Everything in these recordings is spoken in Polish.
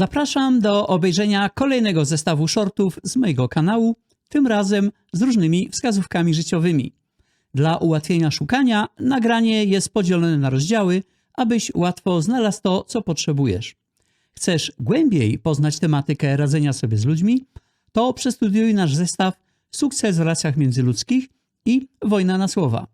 Zapraszam do obejrzenia kolejnego zestawu shortów z mojego kanału, tym razem z różnymi wskazówkami życiowymi. Dla ułatwienia szukania nagranie jest podzielone na rozdziały, abyś łatwo znalazł to, co potrzebujesz. Chcesz głębiej poznać tematykę radzenia sobie z ludźmi? To przestudiuj nasz zestaw Sukces w relacjach międzyludzkich i Wojna na słowa.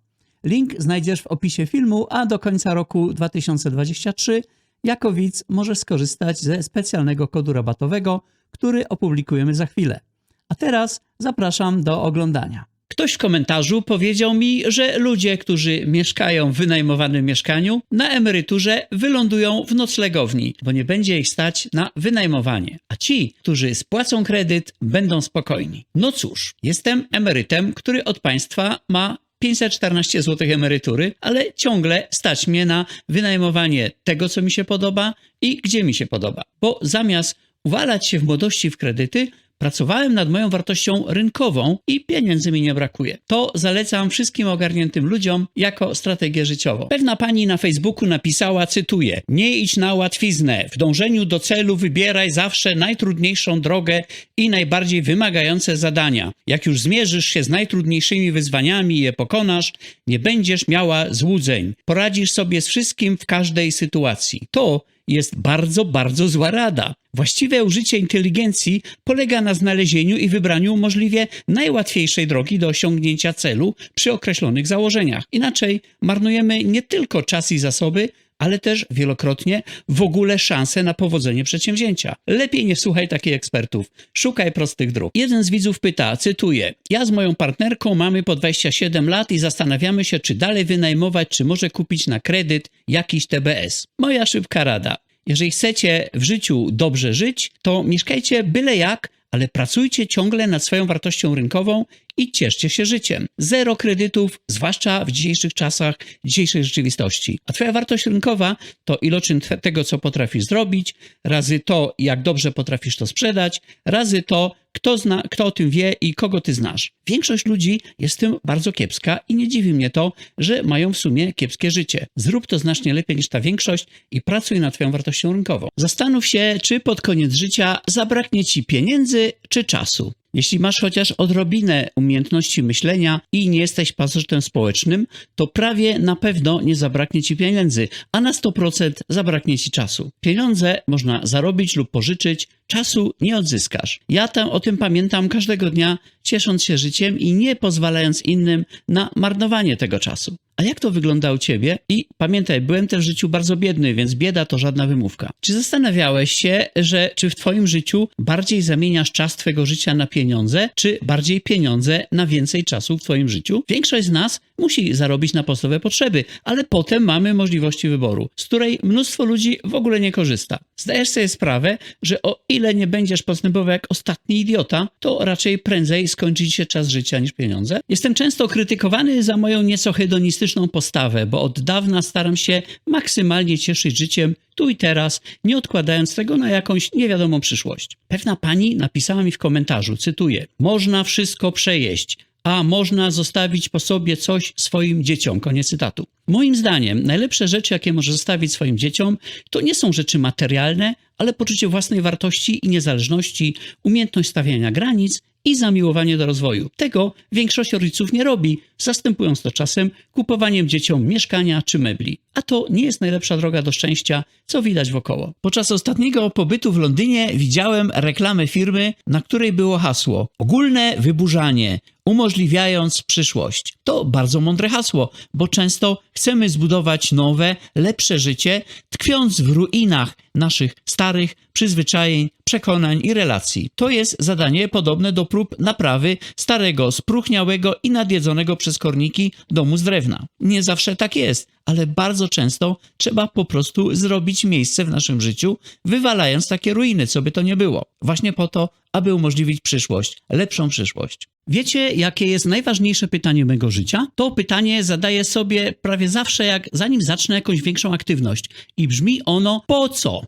Link znajdziesz w opisie filmu, a do końca roku 2023 jako widz możesz skorzystać ze specjalnego kodu rabatowego, który opublikujemy za chwilę. A teraz zapraszam do oglądania. Ktoś w komentarzu powiedział mi, że ludzie, którzy mieszkają w wynajmowanym mieszkaniu, na emeryturze wylądują w noclegowni, bo nie będzie ich stać na wynajmowanie. A ci, którzy spłacą kredyt, będą spokojni. No cóż, jestem emerytem, który od państwa ma 514 zł emerytury, ale ciągle stać mnie na wynajmowanie tego, co mi się podoba i gdzie mi się podoba. Bo zamiast uwalać się w młodości w kredyty, Pracowałem nad moją wartością rynkową i pieniędzy mi nie brakuje. To zalecam wszystkim ogarniętym ludziom jako strategię życiową. Pewna pani na Facebooku napisała, cytuję: Nie idź na łatwiznę. W dążeniu do celu wybieraj zawsze najtrudniejszą drogę i najbardziej wymagające zadania. Jak już zmierzysz się z najtrudniejszymi wyzwaniami i je pokonasz, nie będziesz miała złudzeń. Poradzisz sobie z wszystkim w każdej sytuacji. To jest bardzo, bardzo zła rada. Właściwe użycie inteligencji polega na znalezieniu i wybraniu możliwie najłatwiejszej drogi do osiągnięcia celu przy określonych założeniach. Inaczej marnujemy nie tylko czas i zasoby, ale też wielokrotnie w ogóle szanse na powodzenie przedsięwzięcia. Lepiej nie słuchaj takich ekspertów, szukaj prostych dróg. Jeden z widzów pyta, cytuję: Ja z moją partnerką mamy po 27 lat i zastanawiamy się, czy dalej wynajmować, czy może kupić na kredyt jakiś TBS. Moja szybka rada. Jeżeli chcecie w życiu dobrze żyć, to mieszkajcie byle jak, ale pracujcie ciągle nad swoją wartością rynkową i cieszcie się życiem. Zero kredytów, zwłaszcza w dzisiejszych czasach, dzisiejszej rzeczywistości. A twoja wartość rynkowa to iloczyn tego, co potrafisz zrobić, razy to, jak dobrze potrafisz to sprzedać, razy to, kto, zna, kto o tym wie i kogo ty znasz. Większość ludzi jest tym bardzo kiepska i nie dziwi mnie to, że mają w sumie kiepskie życie. Zrób to znacznie lepiej niż ta większość i pracuj nad twoją wartością rynkową. Zastanów się, czy pod koniec życia zabraknie ci pieniędzy czy czasu. Jeśli masz chociaż odrobinę umiejętności myślenia i nie jesteś pasożytem społecznym, to prawie na pewno nie zabraknie ci pieniędzy, a na 100% zabraknie ci czasu. Pieniądze można zarobić lub pożyczyć, czasu nie odzyskasz. Ja tam o tym pamiętam każdego dnia, ciesząc się życiem i nie pozwalając innym na marnowanie tego czasu. A jak to wygląda u ciebie? I pamiętaj, byłem też w życiu bardzo biedny, więc bieda to żadna wymówka. Czy zastanawiałeś się, że czy w twoim życiu bardziej zamieniasz czas twojego życia na pieniądze, czy bardziej pieniądze na więcej czasu w twoim życiu? Większość z nas musi zarobić na podstawowe potrzeby, ale potem mamy możliwości wyboru, z której mnóstwo ludzi w ogóle nie korzysta. Zdajesz sobie sprawę, że o ile nie będziesz postępował jak ostatni idiota, to raczej prędzej skończy się czas życia niż pieniądze? Jestem często krytykowany za moją nieco hedonistyczną postawę, bo od dawna staram się maksymalnie cieszyć życiem tu i teraz, nie odkładając tego na jakąś niewiadomą przyszłość. Pewna pani napisała mi w komentarzu, cytuję: Można wszystko przejeść, a można zostawić po sobie coś swoim dzieciom. Koniec cytatu. Moim zdaniem najlepsze rzeczy, jakie może zostawić swoim dzieciom, to nie są rzeczy materialne, ale poczucie własnej wartości i niezależności, umiejętność stawiania granic i zamiłowanie do rozwoju. Tego większość rodziców nie robi, zastępując to czasem kupowaniem dzieciom mieszkania czy mebli. A to nie jest najlepsza droga do szczęścia, co widać wokoło. Podczas ostatniego pobytu w Londynie widziałem reklamę firmy, na której było hasło ogólne wyburzanie, umożliwiając przyszłość. To bardzo mądre hasło, bo często chcemy zbudować nowe, lepsze życie, tkwiąc w ruinach naszych starych przyzwyczajeń, przekonań i relacji. To jest zadanie podobne do prób naprawy starego, spróchniałego i nadjedzonego przez korniki domu z drewna. Nie zawsze tak jest, ale bardzo często trzeba po prostu zrobić miejsce w naszym życiu, wywalając takie ruiny, co by to nie było. Właśnie po to, aby umożliwić przyszłość, lepszą przyszłość. Wiecie, jakie jest najważniejsze pytanie mego życia? To pytanie zadaję sobie prawie zawsze, jak zanim zacznę jakąś większą aktywność. I brzmi ono: po co?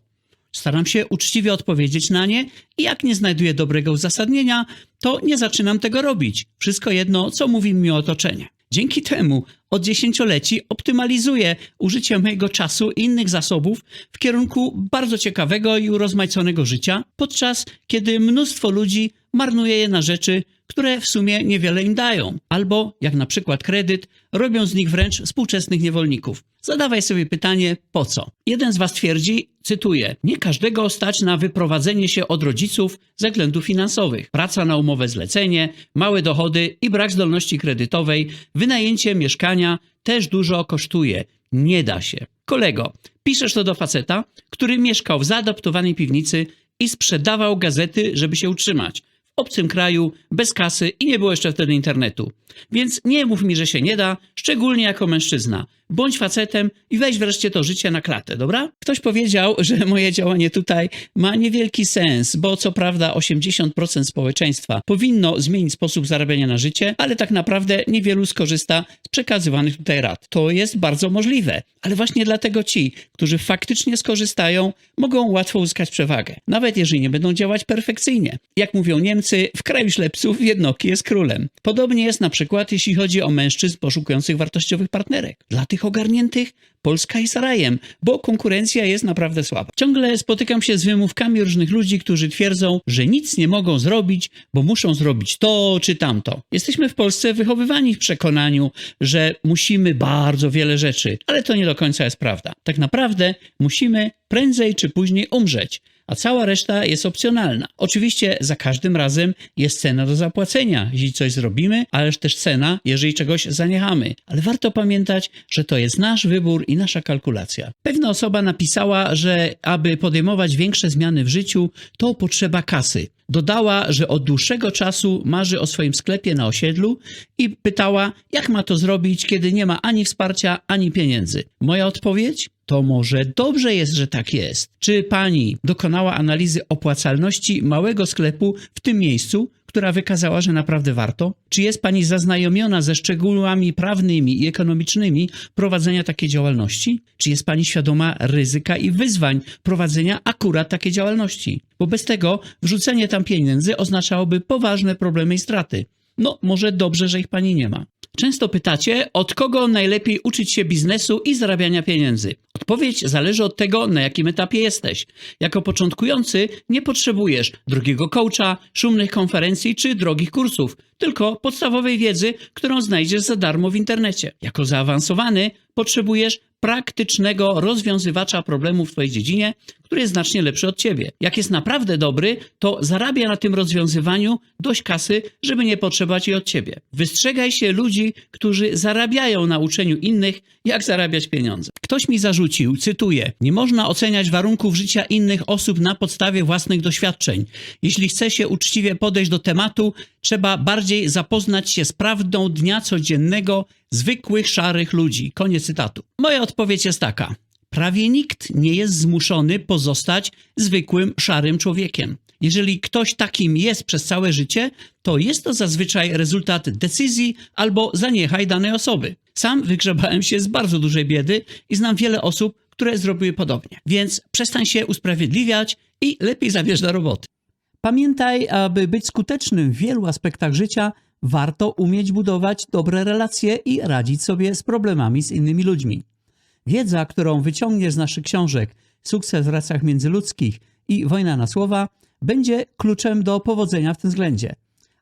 Staram się uczciwie odpowiedzieć na nie i jak nie znajduję dobrego uzasadnienia, to nie zaczynam tego robić. Wszystko jedno, co mówi mi otoczenie. Dzięki temu od dziesięcioleci optymalizuję użycie mojego czasu i innych zasobów w kierunku bardzo ciekawego i urozmaiconego życia, podczas kiedy mnóstwo ludzi marnuje je na rzeczy, które w sumie niewiele im dają, albo, jak na przykład kredyt, robią z nich wręcz współczesnych niewolników. Zadawaj sobie pytanie, po co? Jeden z Was twierdzi, cytuję, nie każdego stać na wyprowadzenie się od rodziców ze względów finansowych. Praca na umowę zlecenie, małe dochody i brak zdolności kredytowej, wynajęcie mieszkania też dużo kosztuje. Nie da się. Kolego, piszesz to do faceta, który mieszkał w zaadaptowanej piwnicy i sprzedawał gazety, żeby się utrzymać. Obcym kraju, bez kasy i nie było jeszcze wtedy internetu. Więc nie mów mi, że się nie da, szczególnie jako mężczyzna. Bądź facetem i weź wreszcie to życie na klatę, dobra? Ktoś powiedział, że moje działanie tutaj ma niewielki sens, bo co prawda 80% społeczeństwa powinno zmienić sposób zarabiania na życie, ale tak naprawdę niewielu skorzysta z przekazywanych tutaj rad. To jest bardzo możliwe, ale właśnie dlatego ci, którzy faktycznie skorzystają, mogą łatwo uzyskać przewagę, nawet jeżeli nie będą działać perfekcyjnie. Jak mówią Niemcy, w kraju ślepców jednoki jest królem. Podobnie jest na przykład jeśli chodzi o mężczyzn poszukujących wartościowych partnerek. Dla tych ogarniętych Polska jest rajem, bo konkurencja jest naprawdę słaba. Ciągle spotykam się z wymówkami różnych ludzi, którzy twierdzą, że nic nie mogą zrobić, bo muszą zrobić to czy tamto. Jesteśmy w Polsce wychowywani w przekonaniu, że musimy bardzo wiele rzeczy, ale to nie do końca jest prawda. Tak naprawdę musimy prędzej czy później umrzeć a cała reszta jest opcjonalna. Oczywiście za każdym razem jest cena do zapłacenia, jeśli coś zrobimy, ależ też cena, jeżeli czegoś zaniechamy. Ale warto pamiętać, że to jest nasz wybór i nasza kalkulacja. Pewna osoba napisała, że aby podejmować większe zmiany w życiu, to potrzeba kasy. Dodała, że od dłuższego czasu marzy o swoim sklepie na osiedlu i pytała, jak ma to zrobić, kiedy nie ma ani wsparcia, ani pieniędzy. Moja odpowiedź? To może dobrze jest, że tak jest. Czy pani dokonała analizy opłacalności małego sklepu w tym miejscu, która wykazała, że naprawdę warto? Czy jest pani zaznajomiona ze szczegółami prawnymi i ekonomicznymi prowadzenia takiej działalności? Czy jest pani świadoma ryzyka i wyzwań prowadzenia akurat takiej działalności? Bo bez tego wrzucenie tam pieniędzy oznaczałoby poważne problemy i straty. No, może dobrze, że ich pani nie ma. Często pytacie, od kogo najlepiej uczyć się biznesu i zarabiania pieniędzy. Odpowiedź zależy od tego, na jakim etapie jesteś. Jako początkujący nie potrzebujesz drugiego coacha, szumnych konferencji czy drogich kursów, tylko podstawowej wiedzy, którą znajdziesz za darmo w internecie. Jako zaawansowany potrzebujesz praktycznego rozwiązywacza problemów w Twojej dziedzinie, który jest znacznie lepszy od Ciebie. Jak jest naprawdę dobry, to zarabia na tym rozwiązywaniu dość kasy, żeby nie potrzebować jej od Ciebie. Wystrzegaj się ludzi, którzy zarabiają na uczeniu innych, jak zarabiać pieniądze. Ktoś mi zarzucił, cytuję, nie można oceniać warunków życia innych osób na podstawie własnych doświadczeń. Jeśli chce się uczciwie podejść do tematu, trzeba bardziej zapoznać się z prawdą dnia codziennego zwykłych, szarych ludzi. Koniec cytatu. Moja odpowiedź jest taka. Prawie nikt nie jest zmuszony pozostać zwykłym, szarym człowiekiem. Jeżeli ktoś takim jest przez całe życie, to jest to zazwyczaj rezultat decyzji albo zaniechaj danej osoby. Sam wygrzebałem się z bardzo dużej biedy i znam wiele osób, które zrobiły podobnie. Więc przestań się usprawiedliwiać i lepiej zabierz do roboty. Pamiętaj, aby być skutecznym w wielu aspektach życia, warto umieć budować dobre relacje i radzić sobie z problemami z innymi ludźmi. Wiedza, którą wyciągniesz z naszych książek Sukces w relacjach międzyludzkich i Wojna na słowa, będzie kluczem do powodzenia w tym względzie.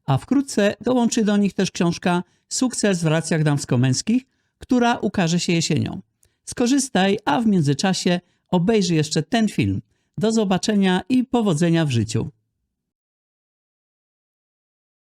A wkrótce dołączy do nich też książka Sukces w relacjach damsko-męskich, która ukaże się jesienią. Skorzystaj, a w międzyczasie obejrzyj jeszcze ten film. Do zobaczenia i powodzenia w życiu.